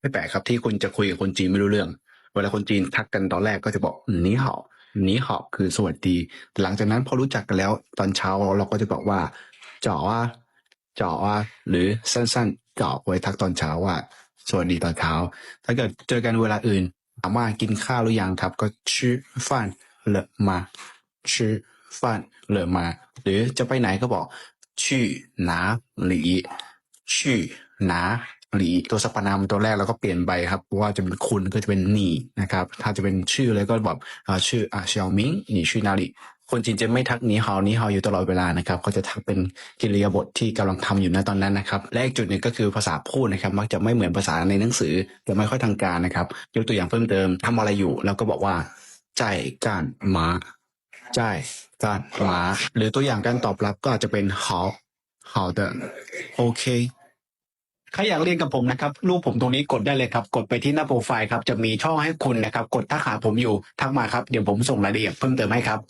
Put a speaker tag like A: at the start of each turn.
A: ไม่แปลกครับที่คุณจะคุยกับคนจีนไม่รู้เรื่อง เวลาคนจีนทักกันตอนแรกก็จะบอกนีเห่าหนีเห่าคือสวัสดีแต่หลังจากนั้นพอรู้จักกันแล้วตอนเช้าเราก็จะบอกว่าจ๋ออะจ๋ออะหรือสั้นๆเจ๋อไว้ทักตอนเช้าว่า สวัสดีตอนเช้า ถ้าเกิดเจอกันเวลาอื่นถามว่ากินข้าวหรือยังครับก็ชื่อฟันเลอมาชื่อฟันเลอมา หรือจะไปไหนก็บอก ชื่อหนาหลีชื่อหนา หลีตัวสรรนามตัวแรกแล้วก็เปลี่ยนไปครับว่าจะเป็นคุณก็จะเป็นหนีนะครับ ถ้าจะเป็นชื่อเลยก็แบบชื่ออาเซียวมิงหนีชื่อนาลีคนจีนจะไม่ทักนี้ฮาวนี้ฮาวอยู่ตลอดเวลานะครับเขาจะทักเป็นกิริยาบทที่กำลังทำอยู่ในตอนนั้นนะครับและอีกจุดหนึ่งก็คือภาษาพูดนะครับมักจะไม่เหมือนภาษาในหนังสือจะไม่ค่อยทางการนะครับยกตัวอย่างเพิ่มเติมทำอะไรอยู่ แล้วก็บอกว่าใจการหมาใจการหมาหรือตัวอย่างการตอบรับก็อาจจะเป็นฮาฮาเดินโอเค ใครอยากเรียนกับผมนะครับรูปผมตรงนี้กดได้เลยครับ กดไปที่หน้าโปรไฟล์ครับจะมีช่องให้คุณนะครับ กดทักหาผมอยู่ทักมาครับเดี๋ยวผมส่งรายละเอียดเพิ่มเติมให้ครับ